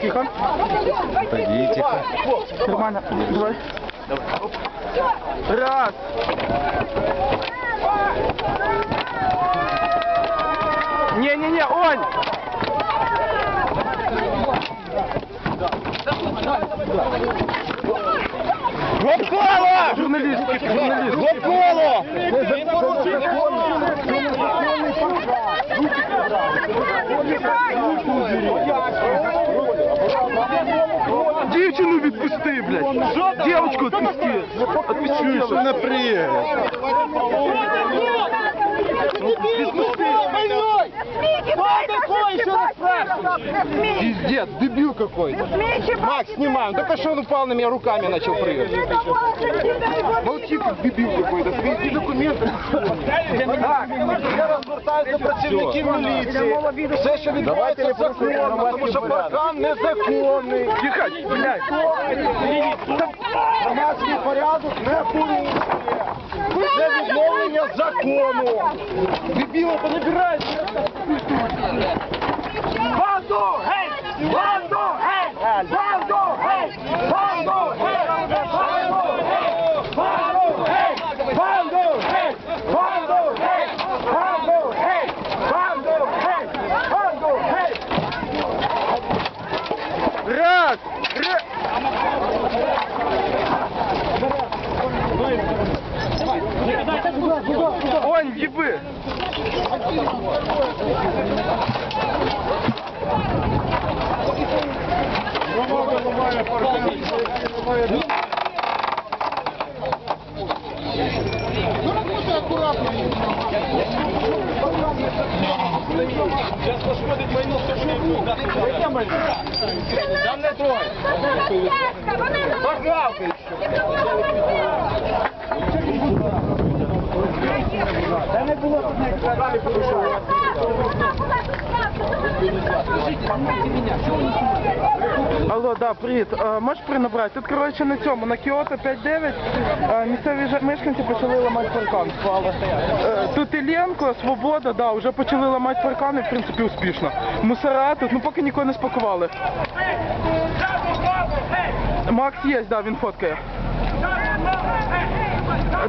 Тихо. Пойди, тихо. Нормально. Давай. Раз. Не-не-не, Онь! Гладкова! Журналист, журналист. Гладкова! Дівчину отпусти, блядь. Девочку отпусти. Отпусти, что она приедет. Пиздец, дебил какой-то. Макс, снимаем. Только что он упал на меня руками начал прыгать. Молчи, как дебил какой-то. Свези документы. Так, зараз звертаються працівники міліції. Все, що відбувається законно, тому що паркан незаконний. Тихо, блядь. Громадський порядок не порушує. Це відновлення закону. Дебила, понабирайся. Банду! Гей! Банду! Гей! Банду! Гей! Банду! Гей! Банду! Гей! Банду! Гей! Банду! Гей! Банду! Гей! Банду! Гей! Банду! Гей! Раз. Раз. Зараз пошкодить майно сушову. Там не трой. Пожалуйста. Та не було тут навіть далі порушення. Скажіть, помогите меня, чого ви не Алло, да, привіт. Е, можеш принабрати? Тут, коротше, на цьому, на Кіото 5-9, е, місцеві мешканці почали ламати паркан. Е, тут Іллєнко, Свобода, да, вже почали ламати паркан і, в принципі, успішно. Мусора тут, ну поки нікого не спакували. Макс є, да, він фоткає.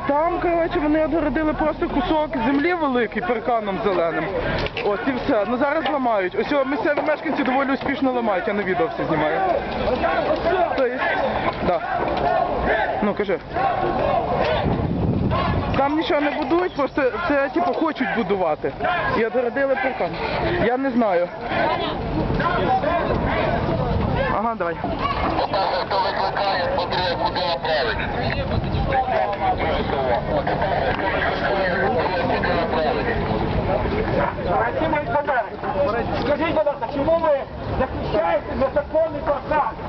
Там, коротше, вони отгородили просто кусок землі великий парканом зеленим. От і все. Ну зараз ламають. Ось місцеві мешканці доволі успішно ламають, я на відео все знімаю. То є... Да. Ну кажи. Там нічого не будують, просто це типу хочуть будувати. І отгородили паркан. Я не знаю. Ага, давай. Покажи, хто почему потрібно куди направити. Скажіть, будь посад?